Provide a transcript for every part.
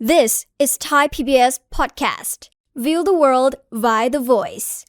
This is Thai PBS Podcast. View the world via the voice.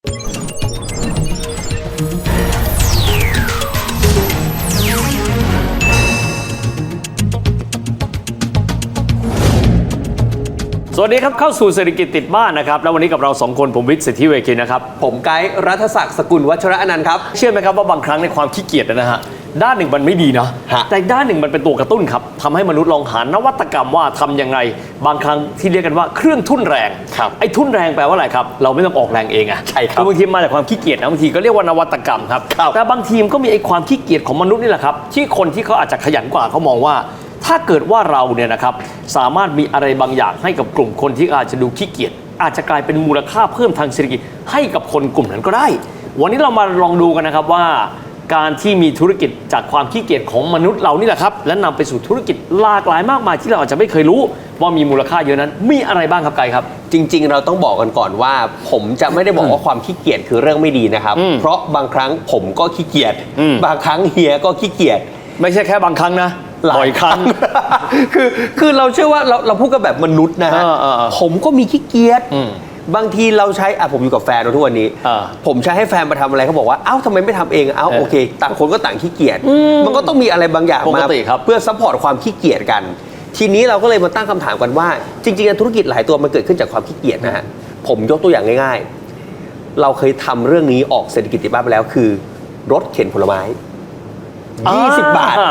สวัสดีครับ เข้าสู่เศรษฐกิจติดบ้านนะครับ แล้ววันนี้กับเราสองคนผมวิทย์สิทธิเวคินนะครับ ผมไกด์รัฐศักดิ์สกุลวัชระอนันต์ครับ เชื่อไหมครับว่าบางครั้งในความขี้เกียจนะฮะด้านหนึ่งมันไม่ดีนะ ฮะแต่อีกด้านหนึ่งมันเป็นตัวกระตุ้นครับทำให้มนุษย์ลองหานวัตกรรมว่าทำยังไง บางครั้งที่เรียกกันว่าเครื่องทุ่นแรงครับไอ้ทุ่นแรงแปลว่าอะไรครับ เราไม่ต้องออกแรงเองอะใช่ครับอบางทีมาจากความขี้เกียจนะบางทีก็เรียกว่านวัตกรรมครับ ครับแต่บางทีมก็มีไอ้ความขี้เกียจของมนุษย์นี่แหละครับ ที่คนที่เขาอาจจะขยันกว่าเขามองว่า ถ้าเกิดว่าเราเนี่ยนะครับสามารถมีอะไรบางอย่างให้กับกลุ่มคนที่อาจจะดูขี้เกียจอาจจะกลายเป็นมูลค่าเพิ่มทางเศรษฐกิจให้กับคนกลุ่มนั้นก็ได้ วันนี้เรามาลองดูกันนะครับว่า การที่มีธุรกิจจากความขี้เกียจของมนุษย์เรานี่แหละครับ และนำไปสู่ธุรกิจหลากหลายมากมายที่เราอาจจะไม่เคยรู้ ว่ามีมูลค่าเยอะนั้น มีอะไรบ้างครับไกด์ครับ จริง ๆ เราต้องบอกกันก่อนว่า ผมจะไม่ได้บอกว่าความขี้เกียจคือเรื่องไม่ดีนะครับอืมเพราะบางครั้งผมก็ขี้เกียจอืมบางครั้งเฮียก็ขี้เกียจไม่ใช่แค่บางครั้งนะหลาบ่อยครั้ง คือคือเราเชื่อว่าเราเราพูดกันแบบมนุษย์นะฮะเออเออเออผมก็มีขี้เกียจอืม บางทีเราใช้อะผมอยู่กับแฟนเราทุกวันนี้เออผมใช้ให้แฟนมาทำอะไรเขาบอกว่าเอ้าทำไมไม่ทำเองเอ้าเออโอเค ต่างคนก็ต่างขี้เกียจมันก็ต้องมีอะไรบางอย่างปมากติครับ เพื่อซัพพอร์ตความขี้เกียจกัน ทีนี้เราก็เลยมาตั้งคำถามกันว่า จริงๆธุรกิจหลายตัวมันเกิดขึ้นจากความขี้เกียจนะฮะผมยกตัวอย่างง่าย ๆ เราเคยทำเรื่องนี้ออกเศรษฐกิจติดบ้านไปแล้วคือ รถเข็นผลไม้ 20 บาท อ่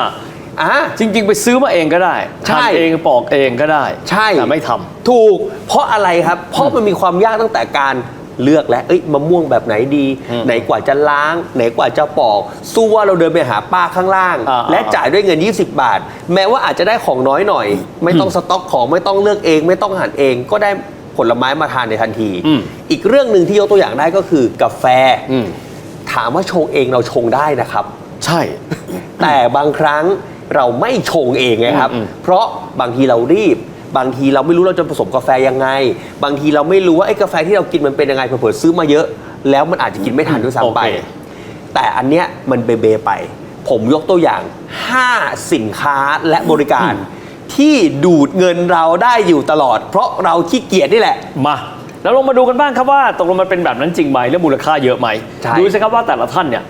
อะจริง ๆ ไปซื้อมาเองก็ได้ใช่ ทำเองปอกเองก็ได้ใช่แต่ไม่ทำ ถูก เพราะอะไรครับ เพราะมันมีความยากตั้งแต่การเลือกแล้วเอ้ยมะม่วงแบบไหนดี อืมไหนกว่าจะล้าง ไหนกว่าจะปอก สู้ว่าเราเดินไปหาป้าข้างล่าง อ่าและจ่ายด้วยเงิน 20 บาท แม้ว่าอาจจะได้ของน้อยหน่อย ไม่ต้องสต็อกของไม่ต้องเลือกเอง ไม่ต้องหั่นเอง ก็ได้ผลไม้มาทานในทันที อืม อีกเรื่องหนึ่งที่ยกตัวอย่างได้ก็คือกาแฟ อืมถามว่าชงเองเราชงได้นะครับ ใช่ แต่บางครั้ง เราไม่ชงเองไงครับอืมอืมเพราะบางทีเรารีบบางทีเราไม่รู้เราจะผสมกาแฟยังไง บางทีเราไม่รู้ว่าไอ้กาแฟที่เรากินมันเป็นยังไงเผื่อๆซื้อมาเยอะ แล้วมันอาจจะกินไม่ทันด้วยซ้ำไปโอเคแต่อันเนี้ยมันเบเบไป ผมยกตัวอย่าง 5 สินค้าและบริการที่ดูดเงินเราได้อยู่ตลอด เพราะเราขี้เกียจนี่แหละมาแล้วลงมาดูกันบ้างครับว่าตกลงมันเป็นแบบนั้นจริงไหมและมูลค่าเยอะไหมใช่ดูสิครับว่าแต่ละท่านเนี่ย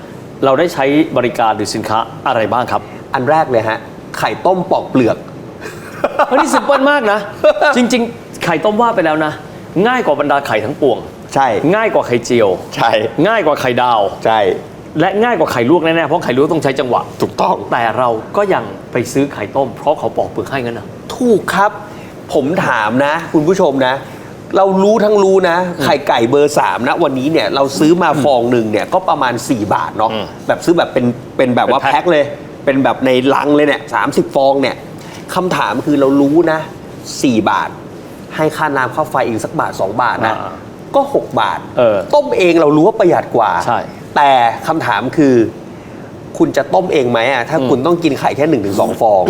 เราได้ใช้บริการหรือสินค้าอะไรบ้างครับ อันแรกเลยฮะ ไข่ต้มปอกเปลือก เฮ้ยนี่สิมเปิลมากนะ จริง ๆ ไข่ต้มว่าไปแล้วนะ ง่ายกว่าบรรดาไข่ทั้งปวง ใช่ ง่ายกว่าไข่เจียว ใช่ ง่ายกว่าไข่ดาว ใช่ และง่ายกว่าไข่ลวกแน่ๆ เพราะไข่ลวกต้องใช้จังหวะ ถูกต้อง แต่เราก็ยังไปซื้อไข่ต้ม เพราะเขาปอกเปลือกให้งั้นนะ ถูกครับ ผมถามนะ คุณผู้ชมนะ เรารู้ทั้งรู้นะ ไข่ไก่เบอร์3นะ วันนี้เนี่ยเราซื้อมาฟองหนึ่งเนี่ยก็ประมาณ 4 บาทเนาะอืมแบบซื้อแบบเป็นเป็นแบบว่าเป็นแพ็ค แพ็คเลย เป็นแบบในลังเลยเนี่ยสาฟองเนี่ยคำถามคือเรารู้นะ 4 บาท ให้ค่าน้ำค่าไฟอีกสักบาท 2 บาทนะ อ่าก็ 6 บาท เออต้มเองเรารู้ว่าประหยัดกว่า ใช่แต่คำถามคือ คุณจะต้มเองไหมอะถ้าอืมคุณต้องกินไข่แค่หนึ่งถึงสองฟอง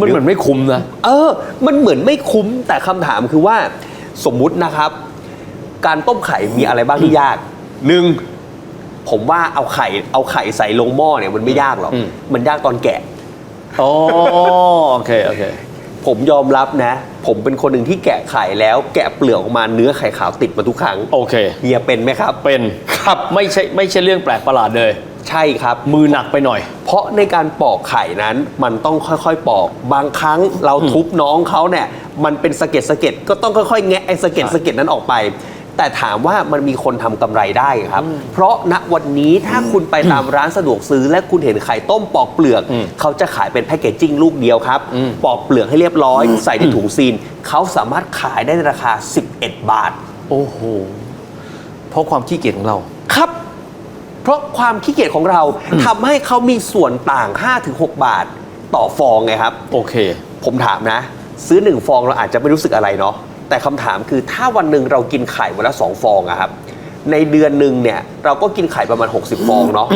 มันเหมือนไม่คุ้มนะ เออ มันเหมือนไม่คุ้มแต่คำถามคือว่า สมมุตินะครับ การต้มไข่มีอะไรบ้างที่ยากหนึ่ง ผมว่าเอาไข่เอาไข่ใส่ลงหม้อเนี่ยมันไม่ยากหรอก อืม มันยากตอนแกะอ๋อโอเคโอเค ผมยอมรับนะ ผมเป็นคนหนึ่งที่แกะไข่แล้วแกะเปลือกออกมาเนื้อไข่ขาวติดมาทุกครั้งโอเค เฮียเป็นไหมครับ เป็นครับไม่ใช่ไม่ใช่เรื่องแปลกประหลาดเลย ใช่ครับ มือหนักไปหน่อย เพราะในการปอกไข่นั้นมันต้องค่อยๆ ปอก บางครั้งเราทุบน้องเขาเนี่ย มันเป็นสะเก็ดสะเก็ดก็ต้องค่อยๆ แงะไอ้สะเก็ดใช่สะเก็ดนั้นออกไป แต่ถามว่ามันมีคนทำกำไรได้ครับ เพราะณวันนี้ถ้าคุณไปตามร้านสะดวกซื้อ และคุณเห็นไข่ต้มปอกเปลือกอืมเขาจะขายเป็นแพคเกจจิ้งลูกเดียวครับอืมปอกเปลือกให้เรียบร้อย ใส่ในถุงซีน เขาสามารถขายได้ในราคา 11 บาท โอ้โห เพราะความขี้เกียจของเรา ครับ เพราะความขี้เกียจของเราทำให้เขามีส่วนต่าง 5-6 บาท ต่อฟองไงครับ โอเค ผมถามนะ ซื้อหนึ่งฟองเราอาจจะไม่รู้สึกอะไรเนาะ แต่คำถามคือถ้าวันหนึ่งเรากินไข่วันละสองฟองอะครับในเดือนหนึ่งเนี่ยเราก็กินไข่ประมาณ 60 ฟองเนาะ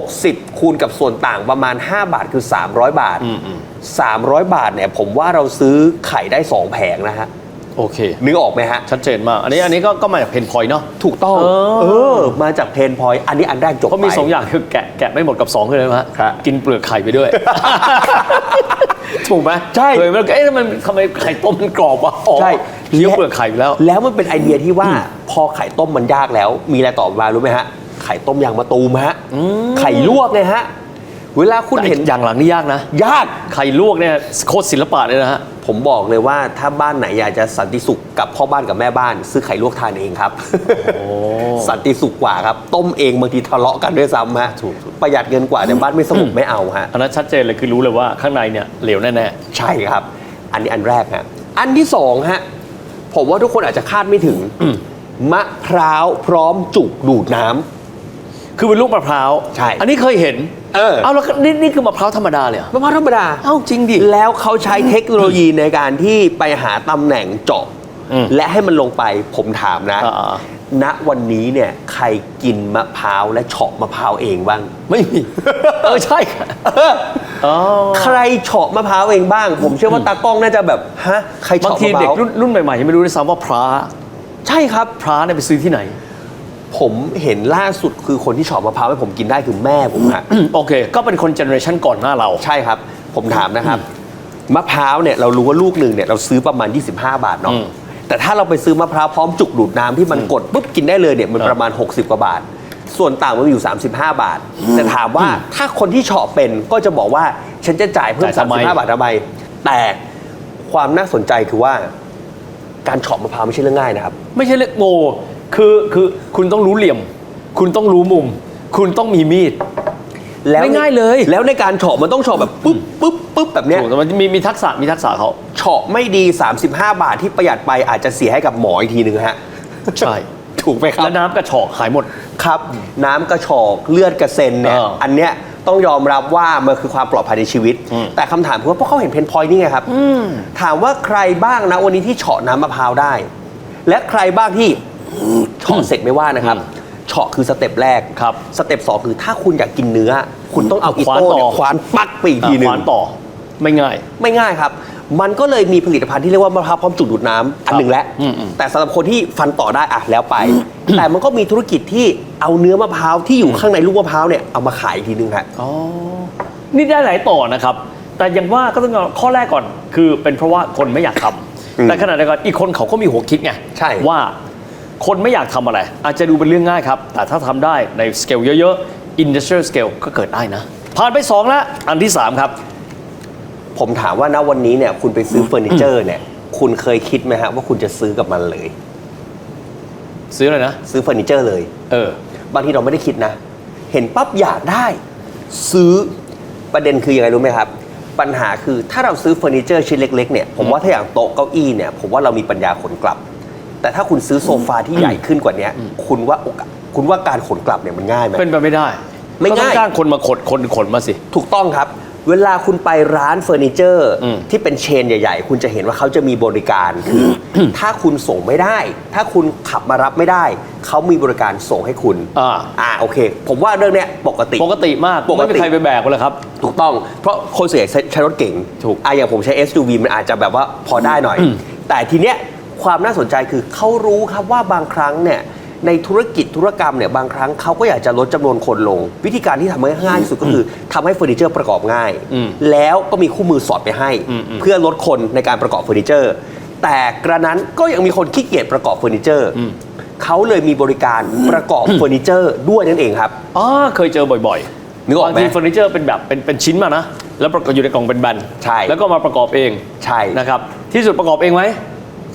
60 คูณกับส่วนต่างประมาณ 5 บาทคือ 300 บาทอืมอืม300 บาทเนี่ยผมว่าเราซื้อไข่ได้ 2 แผงนะฮะ โอเค นึกออกไหมฮะ ชัดเจนมาก อันนี้อันนี้ก็ก็มาจากเพนพอยเนาะ ถูกต้อง เออ เออ มาจากเพนพอยต์อันนี้อันแรกจบเพราะมีไปสองอย่างคือแกะแกะไม่หมดกับ2คืออะไรไหมฮะครับกินเปลือกไข่ไปด้วย ถูกไหมใช่ เคยไหมเอ๊ะทำไมทำไมไข่ต้มมันกรอบวะอ๋อใช่เคี้ยวเปลือกไข่อยู่แล้ว แล้วมันเป็นไอเดียที่ว่าพอไข่ต้มมันยากแล้ว มีอะไรต่อมารู้ไหมฮะ ไข่ต้มยางมะตูมฮะ ไข่ลวกเนี่ยฮะ เวลาคุณเห็นอย่างหลังนี่ยากนะ ยากไข่ลวกเนี่ยโคตรศิลปะเลยนะฮะ ผมบอกเลยว่าถ้าบ้านไหนอยากจะสันติสุขกับพ่อบ้านกับแม่บ้าน ซื้อไข่ลวกทานเองครับ สันติสุขกว่าครับ ต้มเองบางทีทะเลาะกันด้วยซ้ำฮะถูกถูกประหยัดเงินกว่าแต่บ้านไม่สงบไม่เอาฮะอันนั้นชัดเจนเลยคือรู้เลยว่าข้างในเนี่ยเหลวแน่ใช่ครับ อันนี้อันแรกฮะอันที่สองฮะผมว่าทุกคนอาจจะคาดไม่ถึงมะพร้าวพร้อมจุกดูดน้ำๆ คือเป็นลูกมะพร้าวใช่อันนี้เคยเห็นเออ เอาแล้วก็นี่นี่คือมะพร้าวธรรมดาเลยเหรอมะพร้าวธรรมดา เอ้าจริงดิ แล้วเขาใช้เทคโนโลยีในการที่ไปหาตำแหน่งเจาะอืมและให้มันลงไปผมถามนะ อ่า ณวันนี้เนี่ยใครกินมะพร้าวและเฉาะมะพร้าวเองบ้าง ไม่มี เออใช่ค่ะอ๋อใครเฉาะมะพร้าวเองบ้าง ผมเชื่อว่าตากล้องน่าจะแบบฮะใครบางเฉาะทีมะพเด็กร้าวรุ่นรุ่นใหม่ๆยังไม่รู้ด้วยซ้ำว่าพระใช่ครับพระเนี่ยไปซื้อที่ไหน ผมเห็นล่าสุดคือคนที่เฉาะมะพร้าวให้ผมกินได้คือแม่ผมฮะโอเค ก็เป็นคนเจเนอเรชันก่อนหน้าเรา ใช่ครับ ผมถามนะครับ มะพร้าวเนี่ยเรารู้ว่าลูกหนึ่งเนี่ยเราซื้อประมาณ 25 บาทเนาะอืมแต่ถ้าเราไปซื้อมะพร้าวพร้อมจุกดูดน้ำที่มันกดปุ๊บกินได้เลยเนี่ยมันครับประมาณ 60 กว่าบาท ส่วนต่างมันอยู่ 35 บาท แต่ถามว่าถ้าคนที่เฉาะเป็นก็จะบอกว่าฉันจะจ่ายเพิ่ม จ่ายทำไม 35 บาททำไมแต่ความน่าสนใจคือว่า การเฉาะมะพร้าวไม่ใช่เรื่องง่ายนะครับ ไม่ใช่เรื่องโง่ คือคือคุณต้องรู้เหลี่ยม คุณต้องรู้มุม คุณต้องมีมีดแล้วไม่ง่ายเลย แล้วในการเฉาะมันต้องเฉาะแบบปุ๊บปุ๊บปุ๊บแบบเนี้ยถูกแต่มันมีมีทักษะมีทักษะเขาเฉาะไม่ดี 35 บาทที่ประหยัดไปอาจจะเสียให้กับหมออีกทีหนึ่งฮะ ใช่ ถูกไหมครับ แล้วน้ำกระชอกหายหมด ครับ น้ำกระชอกเลือดกระเซ็นเนี่ยเอออัอันเนี้ยต้องยอมรับว่ามันคือความปลอดภัยในชีวิต อืม แต่คำถามคือว่าพวกเขาเห็นเพนพอยต์นี่ไงครับ ถามว่าใครบ้างนะวันนี้ที่เฉาะน้ำมะพร้าวได้ และใครบ้างที่ เฉาะเสร็จไม่ว่านะครับเฉาะคือสเต็ปแรกครับสเต็ปสองคือถ้าคุณอยากกินเนื้อ คุณต้องเอาอีขวานโต้ต่อเนี่ยควานปักไปอีกทีหนึ่ขวางนต่อไม่ง่าย ไม่ง่ายครับ มันก็เลยมีผลิตภัณฑ์ที่เรียกว่ามะพร้าวพร้อมจุดดูดน้ำอันหนึ่งแล้วอืมอืมแต่สำหรับคนที่ฟันต่อได้อะแล้วไป แต่มันก็มีธุรกิจที่เอาเนื้อมะพร้าวที่อยู่ข้างในลูกมะพร้าวเนี่ยเอามาขายอีกทีนึงฮะอ๋อนี่ได้หลายต่อนะครับ แต่อย่างว่าก็ต้องเอาข้อแรกก่อน คือเป็นเพราะว่าคนไม่อยากทำอืมแต่ขณะเดียวกันอีกคนเขาก็มีหัวคิดไงใช่ว่า คนไม่อยากทำอะไร อาจจะดูเป็นเรื่องง่ายครับ แต่ถ้าทำได้ในสเกลเยอะๆ industrial scale ก็เกิดได้นะ ผ่านไป 2 แล้ว อันที่ 3 ครับ ผมถามว่าณวันนี้เนี่ยคุณไปซื้อเฟอร์นิเจอร์เนี่ยคุณเคยคิดไหมฮะว่าคุณจะซื้อกับมันเลย ซื้ออะไรนะ ซื้อเฟอร์นิเจอร์เลย เออ บางทีเราไม่ได้คิดนะ เห็นปั๊บอยากได้ ซื้อประเด็นคือยังไงรู้ไหมครับ ปัญหาคือถ้าเราซื้อเฟอร์นิเจอร์ชิ้นเล็กๆเนี่ยผมว่าถ้าอย่างโต๊ะเก้าอี้เนี่ยผมว่าเรามีปัญญาขนกลับ แต่ถ้าคุณซื้อโซฟาที่ใหญ่ขึ้นกว่าเนี้ยคุณว่าโอกาสคุณว่าการขนกลับเนี่ยมันง่ายไหมเป็นไปไม่ได้ไม่ก็ต้องง่ายจ้างคนมาขดคนขนมาสิ ถูกต้องครับ เวลาคุณไปร้านเฟอร์นิเจอร์อืมที่เป็นเชนใหญ่ ๆ คุณจะเห็นว่าเขาจะมีบริการคือถ้าคุณส่งไม่ได้ ถ้าคุณขับมารับไม่ได้ เขามีบริการส่งให้คุณอ่าอ่าโอเค ผมว่าเรื่องเนี้ยปกติปกติมากปกติไม่มีใครไปแบกเลยครับ ถูกต้องเพราะคนส่วนใหญ่ใช้ใช้รถเก่งถูกอะอย่างผมใช้ SUV มันอาจจะแบบว่าพอได้หน่อย แต่ทีเนี้ย ความน่าสนใจคือเขารู้ครับว่าบางครั้งเนี่ยในธุรกิจธุรกรรมเนี่ยบางครั้งเขาก็อยากจะลดจำนวนคนลง วิธีการที่ทำให้ง่ายที่สุดก็คือทำให้เฟอร์นิเจอร์ประกอบง่ายอืมแล้วก็มีคู่มือสอดไปให้อืมอืมเพื่อลดคนในการประกอบเฟอร์นิเจอร์ แต่กระนั้นก็ยังมีคนขี้เกียจประกอบเฟอร์นิเจอร์เขาเลยมีบริการประกอบเฟอร์นิเจอร์ด้วยนั่นเองครับอ๋อเคยเจอบ่อยๆนึกออกไหมบางทีเฟอร์นิเจอร์เป็นแบบเป็นเป็นชิ้นมานะ แล้วประกอบอยู่ในกล่องเป็นแบนใช่แล้วก็มาประกอบเองใช่นะครับที่สุดประกอบเองไหม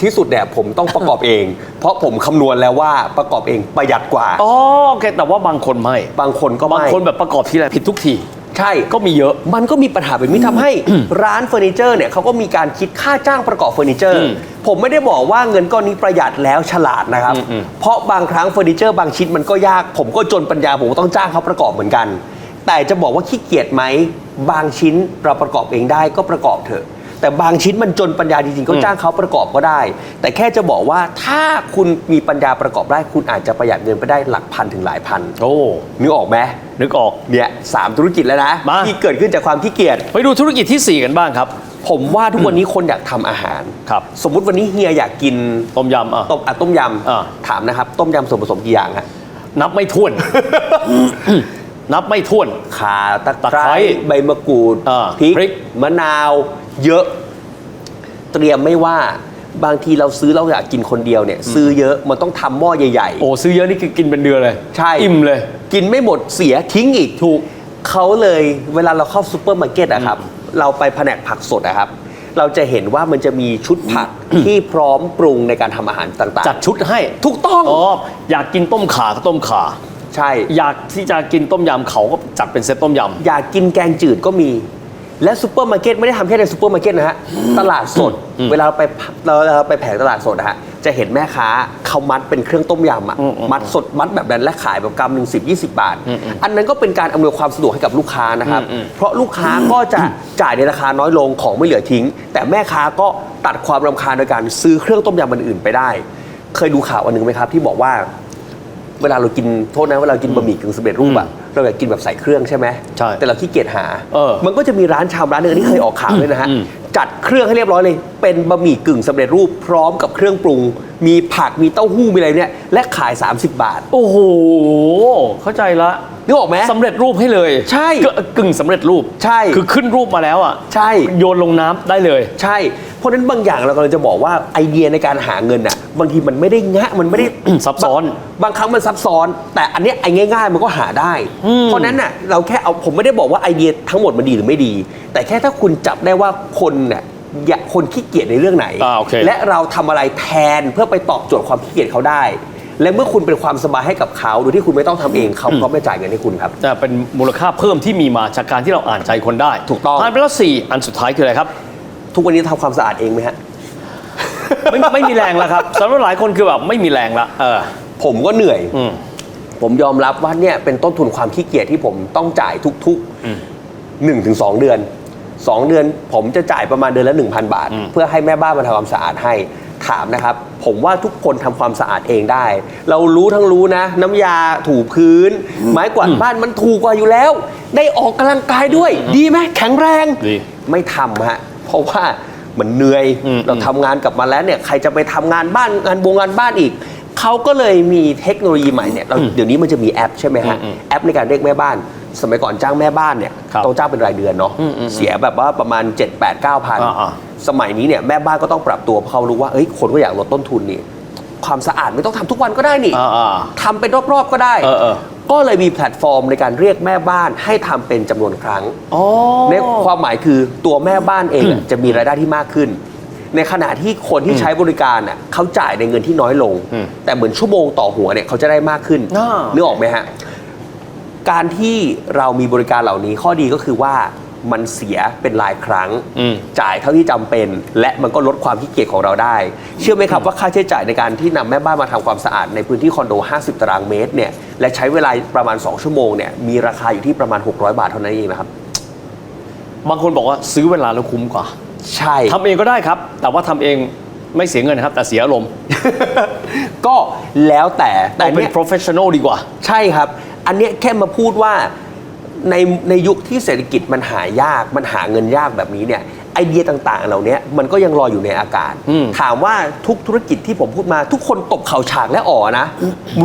ที่สุดเนี่ยผมต้องประกอบเอง เพราะผมคำนวณแล้วว่าประกอบเองประหยัดกว่า อ๋อโอเคแต่ว่าบางคนไม่ บางคนก็บางไม่คนแบบประกอบทีไรผิดทุกที ใช่ ก็มีเยอะ มันก็มีปัญหาแบบนี้ทำให้ร้านเฟอร์นิเจอร์เนี่ยเขาก็มีการคิดค่าจ้างประกอบเฟอร์นิเจอร์อืมผมไม่ได้บอกว่าเงินก้อนนี้ประหยัดแล้วฉลาดนะครับอืมอืมเพราะบางครั้งเฟอร์นิเจอร์บางชิ้นมันก็ยาก ผมก็จนปัญญาผมก็ต้องจ้างเขาประกอบเหมือนกัน แต่จะบอกว่าขี้เกียจไหมบางชิ้นเราประกอบเองได้ก็ประกอบเถอะ แต่บางชิ้นมันจนปัญญาจริงๆก็จ้างเขาประกอบก็ได้ แต่แค่จะบอกว่าถ้าคุณมีปัญญาประกอบได้คุณอาจจะประหยัดเงินไปได้หลักพันถึงหลายพันโอ้นึกออกไหมนึกออกเนี่ยสามธุรกิจแล้วนะมา ที่เกิดขึ้นจากความขี้เกียจ ไปดูธุรกิจทีสี่ 4 กันบ้างครับ ผมว่าทุกวันนี้คนอยากทำอาหาร ครับ สมมุติวันนี้เฮียอยากกินต้มยำอะ ต้มอะต้มยอ่าำถามนะครับ ต้มยำส่วนผสมกี่อย่างฮะนับไม่ถ้วน นับไม่ถ้วน ข่าตะตะไคไคร้ร้ใบมะกรูดอ่าพริกพริก มะนาว เยอะ เตรียมไม่ว่าบางทีเราซื้อเราอยากกินคนเดียวเนี่ยซื้อเยอะมันต้องทำหม้อใหญ่ โอ้ซื้อเยอะนี่คือกินเป็นเดือนเลยใช่ อิ่มเลยกินไม่หมดเสียทิ้งอีก ถูก เขาเลยเวลาเราเข้าซูเปอร์มาร์เก็ตอะครับ เราไปแผนกผักสดอะครับ เราจะเห็นว่ามันจะมีชุดผัก ที่พร้อมปรุงในการทำอาหารต่างจัดชุดให้ๆ ถูกต้องอ๋ออยากกินต้มขาก็ต้มขา ใช่ อยากที่จะกินต้มยำเขาก็จัดเป็นเซตต้มยอยากกินแกงจืดก็มี และซูเปอร์มาร์เก็ตไม่ได้ทำแค่ในซูเปอร์มาร์เก็ตนะฮะ ตลาดสดอืมเวลาเราไปเราเราไปแผงตลาดสดนะฮะ จะเห็นแม่ค้าเขามัดเป็นเครื่องต้มยำอะอืมอืมมัดสดมัดแบบนั้นและขายแบบกำหนึ่งสิบยี่สิบบาทอืมอืมอันนั้นก็เป็นการอำนวยความสะดวกให้กับลูกค้านะครับอืมอืมเพราะลูกค้าก็จะจ่ายในราคาน้อยลงของไม่เหลือทิ้ง แต่แม่ค้าก็ตัดความรำคาญโดยการซื้อเครื่องต้มยำมันอื่นไปได้ เคยดูข่าวอันหนึ่งไหมครับที่บอกว่า เวลาเรากินโทษนะเวลาเรากินบะหมี่กึ่งสำเร็จรูปอะ เราอยากกินแบบใส่เครื่องใช่ไหมใช่แต่เราขี้เกียจหา เออมันก็จะมีร้านชามร้านหนึงอันนี้เคยออกข่าวด้วยนะฮะ อืม จัดเครื่องให้เรียบร้อยเลย เป็นบะหมี่กึ่งสำเร็จรูปพร้อมกับเครื่องปรุง มีผักมีเต้าหู้มีอะไรเนี่ยและขาย 30 บาทำโอ้โห เข้าใจละนึกออกไหม สำเร็จรูปให้เลยใช่กึ่งกึ่งสำเร็จรูปใช่ คือขึ้นรูปมาแล้วอะใช่ โยนลงน้ำได้เลย ใช่ เพราะฉะนั้นบางอย่างเรากำลังจะบอกว่าไอเดียในการหาเงินอะบางทีมันไม่ได้งะมันไม่ได้ ซับซ้อน บางครั้งมันซับซ้อน แต่อันเนี้ยไอ้ง่าย ๆ มันก็หาได้อืมเพราะฉะนั้นน่ะเราแค่เอาผมไม่ได้บอกว่าไอเดียทั้งหมดมันดีหรือไม่ดี แต่แค่ถ้าคุณจับได้ว่าคนเนี่ยอยากคนขี้เกียจในเรื่องไหน อ่าโอเค และเราทำอะไรแทนเพื่อไปตอบโจทย์ความขี้เกียจเขาได้ และเมื่อคุณเป็นความสบายให้กับเขาโดยที่คุณไม่ต้องทำเองเขาก็ไม่จ่ายเงินให้คุณครับ จะเป็นมูลค่าเพิ่มที่มีมาจากการที่เราอ่านใจคนได้ถูกต้อง ผ่านไปแล้วสี่อันสุดท้ายคืออะไรครับ ทุกวันนี้ทำความสะอาดเองไหมฮะ ไม่ไม่มีแรงแล้วครับสำหรับหลายคนคือแบบไม่มีแรงละเออ ผมก็เหนื่อย อืม ผมยอมรับว่าเนี่ยเป็นต้นทุนความขี้เกียจที่ผมต้องจ่ายทุกอืมๆหนึ่งถึงสองเดือนสองเดือน ผมจะจ่ายประมาณเดือนละ 1,000 บาท อืม เพื่อให้แม่บ้านมาทำความสะอาดให้ถามนะครับ ผมว่าทุกคนทำความสะอาดเองได้ เรารู้ทั้งรู้นะ น้ำยาถูพื้น ไม้กวาดบ้านมันถูกกว่าอยู่แล้ว ได้ออกกำลังกายด้วย ดีไหมแข็งแรง ดี ไม่ทำฮะ เพราะว่ามันเหนื่อยอืมเราทำงานกลับมาแล้วเนี่ยใครจะไปทำงานบ้านงานบงงานบ้านอีกเขาก็เลยมีเทคโนโลยีใหม่เนี่ยเราเดี๋ยวนี้มันจะมีแอปใช่ไหมฮะอืมอืมแอปในการเรียกแม่บ้าน สมัยก่อนจ้างแม่บ้านเนี่ยครับต้องจ้างเป็นรายเดือนเนาะอืมอืมเสียแบบว่าประมาณ 7 8 9พันอ่าสมัยนี้เนี่ยแม่บ้านก็ต้องปรับตัวเพราะเขารู้ว่าเอ้ยคนก็อยากลดต้นทุนนี่ความสะอาดไม่ต้องทำทุกวันก็ได้นี่อ่าอ่าทำเป็นรอบๆก็ได้เออเออ ก็เลยมีแพลตฟอร์มในการเรียกแม่บ้านให้ทำเป็นจำนวนครั้ง อ๋อ ในความหมายคือตัวแม่บ้านเองอะจะมีรายได้ที่มากขึ้น ในขณะที่คนที่ใช้บริการน่ะเขาจ่ายในเงินที่น้อยลง อืมแต่เหมือนชั่วโมงต่อหัวเนี่ยเขาจะได้มากขึ้นอ่านึกออกไหมฮะ การที่เรามีบริการเหล่านี้ข้อดีก็คือว่า มันเสียเป็นรายครั้งอืมจ่ายเท่าที่จำเป็น และมันก็ลดความขี้เกียจของเราได้ เชื่อไหมครับว่าค่าใช้จ่ายในการที่นำแม่บ้านมาทำความสะอาดในพื้นที่คอนโด 50 ตารางเมตรเนี่ยและใช้เวลาประมาณ 2 ชั่วโมงเนี่ยมีราคาอยู่ที่ประมาณ 600 บาทเท่านั้นเองนะครับ บางคนบอกว่าซื้อเวลาแล้วคุ้มกว่า ใช่ทำเองก็ได้ครับ แต่ว่าทำเองไม่เสียเงินนะครับ แต่เสียอารมณ์ก็แล้วแต่แต่ต้องเป็นเนี่ย professional ดีกว่า ใช่ครับ อันเนี้ยแค่มาพูดว่า ในในยุคที่เศรษฐกิจมันหายากมันหาเงินยากแบบนี้เนี่ยไอเดียต่างๆ เหล่านี้มันก็ยังลอยอยู่ในอากาศ อืม ถามว่าทุกธุรกิจที่ผมพูดมาทุกคนตบเข่าฉากและอ๋อนะ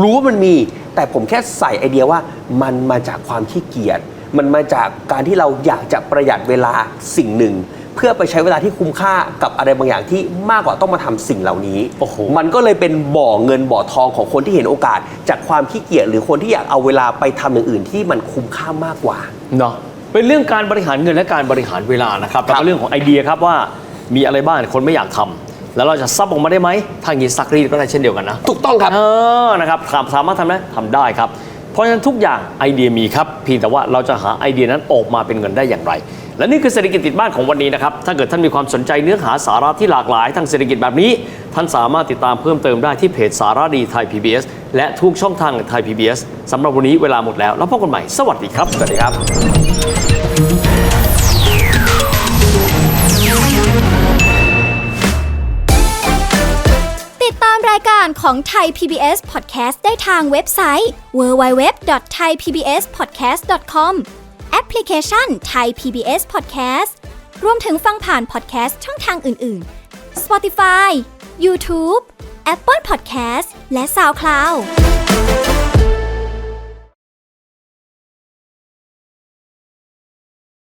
รู้ว่ามันมี แต่ผมแค่ใส่ไอเดียว่ามันมาจากความขี้เกียจมันมาจากการที่เราอยากจะประหยัดเวลาสิ่งหนึ่ง เพื่อไปใช้เวลาที่คุ้มค่ากับอะไรบางอย่างที่มากกว่าต้องมาทำสิ่งเหล่านี้ โอ้โห มันก็เลยเป็นบ่อเงินบ่อทองของคนที่เห็นโอกาส จากความขี้เกียจหรือคนที่อยากเอาเวลาไปทำอย่างอื่นที่มันคุ้มค่ามากกว่า เนาะเป็นเรื่องการบริหารเงินและการบริหารเวลานะครับครัแล้วบก็เรื่องของไอเดียครับว่ามีอะไรบ้างคนไม่อยากทำแล้วเราจะซับออกมาได้ไหมถ้าอย่างนี้ซักรีดก็ได้เช่นเดียวกันนะถูกต้องครับ เออนะครับถามสามารถทำได้ทำได้ครับ เพราะฉะนั้นทุกอย่างไอเดียมีครับเพียงแต่ว่าเราจะหาไอเดียนั้นออกมาเป็นเงินได้อย่างไร และนี่คือเศรษฐกิจติดบ้านของวันนี้นะครับ ถ้าเกิดท่านมีความสนใจเนื้อหาสาระที่หลากหลายทางเศรษฐกิจแบบนี้ ท่านสามารถติดตามเพิ่มเติมได้ที่เพจสาระดีไทย PBS และทุกช่องทางไทย PBS สำหรับวันนี้เวลาหมดแล้ว แล้วพบกันใหม่ สวัสดีครับ สวัสดีครับติดตามรายการของไทย PBS Podcast ได้ทางเว็บไซต์ www.thaipbspodcast.com แอปพลิเคชันไทย PBS Podcast รวมถึงฟังผ่านพอดแคสต์ช่องทางอื่น ๆ Spotify YouTube Apple Podcast และ SoundCloud